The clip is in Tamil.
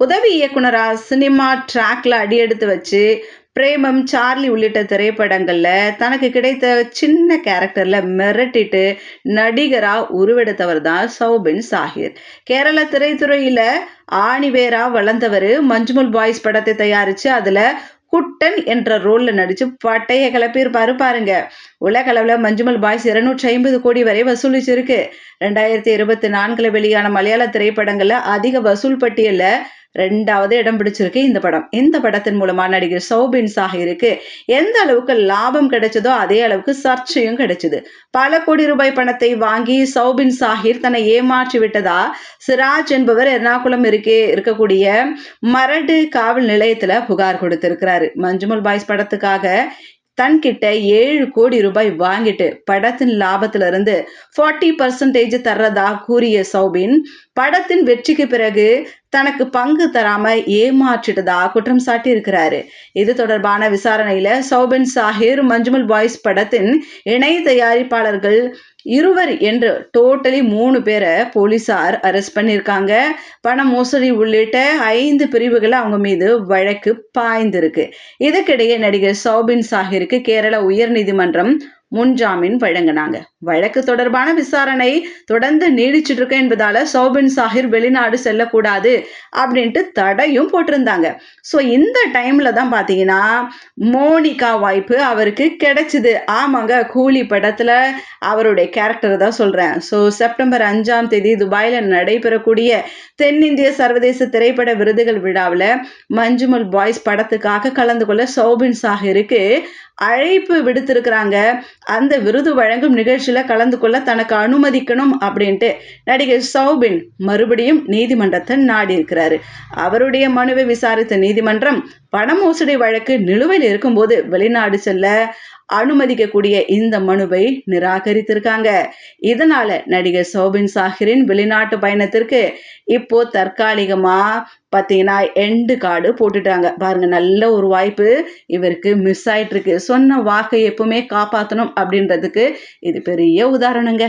உதவி இயக்குனரா சினிமா ட்ராக்ல அடியெடுத்து வச்சு பிரேமம் சார்லி உள்ளிட்ட திரைப்படங்களில் தனக்கு கிடைத்த சின்ன கேரக்டரில் மிரட்டிட்டு நடிகராக உருவெடுத்தவர் தான் சௌபின் சாஹிர். கேரள திரைத்துறையில் ஆணிவேரா வளர்ந்தவர் மஞ்சுமுல் பாய்ஸ் படத்தை தயாரித்து அதில் குட்டன் என்ற ரோலில் நடித்து பட்டைய கிளப்பியிருப்பாரு பாருங்க. உலகளவில் மஞ்சுமல் பாய்ஸ் இருநூற்றி ஐம்பது கோடி வரை வசூலிச்சிருக்கு. ரெண்டாயிரத்தி இருபத்தி நான்கில் வெளியான மலையாள திரைப்படங்களில் அதிக வசூல் பட்டியலில் ரெண்டாவது இடம் பிடிச்சிருக்கு இந்த படம். இந்த படத்தின் மூலமா நடிகர் சௌபின் சாஹிருக்கு எந்த அளவுக்கு லாபம் கிடைச்சதோ அதே அளவுக்கு சர்ச்சையும் கிடைச்சது. பல கோடி ரூபாய் பணத்தை வாங்கி சௌபின் சாஹிர் தன்னை ஏமாற்றி விட்டதா? சிராஜ் என்பவர் எர்ணாகுளம் இருக்கே இருக்கக்கூடிய மரடு காவல் நிலையத்துல புகார் கொடுத்திருக்கிறாரு. மஞ்சுமல் பாய்ஸ் படத்துக்காக தன்கிட்ட ஏழு கோடி ரூபாய் வாங்கிட்டு படத்தின் லாபத்திலிருந்து ஃபார்ட்டி பர்சன்டேஜ் தர்றதா கூறிய சௌபின் படத்தின் வெற்றிக்கு பிறகு தனக்கு பங்கு தராம ஏமாற்றிட்டதா குற்றம் சாட்டி இருக்கிறாரு இது தொடர்பான விசாரணையில சௌபின் சாஹிர் மஞ்சுமல் பாய்ஸ் படத்தின் இணை தயாரிப்பாளர்கள் இருவர் என்று டோட்டலி மூணு பேரை போலீசார் அரெஸ்ட் பண்ணியிருக்காங்க. பண மோசடி உள்ளிட்ட ஐந்து பிரிவுகளை அவங்க மீது வழக்கு பாய்ந்திருக்கு. இதுக்கிடையே நடிகர் சௌபின் சாஹிருக்கு கேரள உயர்நீதிமன்றம் முன்ஜாமீன் வழங்கினாங்க. வழக்கு தொடர்பான விசாரணை தொடர்ந்து நீடிச்சுட்டு இருக்கு என்பதால சௌபின் சாஹிர் வெளிநாடு செல்லக்கூடாது அப்படின்ட்டு தடையும் போட்டிருந்தாங்க. ஸோ இந்த டைம்ல தான் பார்த்தீங்கன்னா மோனிகா வாய்ப்பு அவருக்கு கிடைச்சிது. ஆமாங்க கூலி படத்துல அவருடைய கேரக்டர் தான் சொல்றேன். ஸோ செப்டம்பர் அஞ்சாம் தேதி துபாயில் நடைபெறக்கூடிய தென்னிந்திய சர்வதேச திரைப்பட விருதுகள் விழாவில் மஞ்சுமல் பாய்ஸ் படத்துக்காக கலந்து கொள்ள சௌபின் சாஹிருக்கு அழைப்பு விடுத்திருக்கிறாங்க. அந்த விருது வழங்கும் நிகழ்ச்சியில் கலந்து கொள்ள தனக்கு அனுமதிக்கணும் அப்படின்ட்டு நடிகர் சௌபின் மறுபடியும் நீதிமன்றத்தை நாடி இருக்கிறாரு அவருடைய மனுவை விசாரித்த நீதிமன்றம் பண மோசடி வழக்கு நிலுவையில் இருக்கும்போது வெளிநாடு செல்ல அனுமதிக்கக்கூடிய இந்த மனுவை நிராகரித்திருக்காங்க. இதனால நடிகர் சோபின் சாஹிரின் வெளிநாட்டு பயணத்திற்கு இப்போ தற்காலிகமா பார்த்தீங்கன்னா எண்டு கார்டு போட்டுட்டாங்க. பாருங்க நல்ல ஒரு வாய்ப்பு. இவருக்கு மிஸ் ஆயிட்டு இருக்கு சொன்ன வாக்கை எப்பவுமே காப்பாற்றணும் அப்படின்றதுக்கு இது பெரிய உதாரணங்க.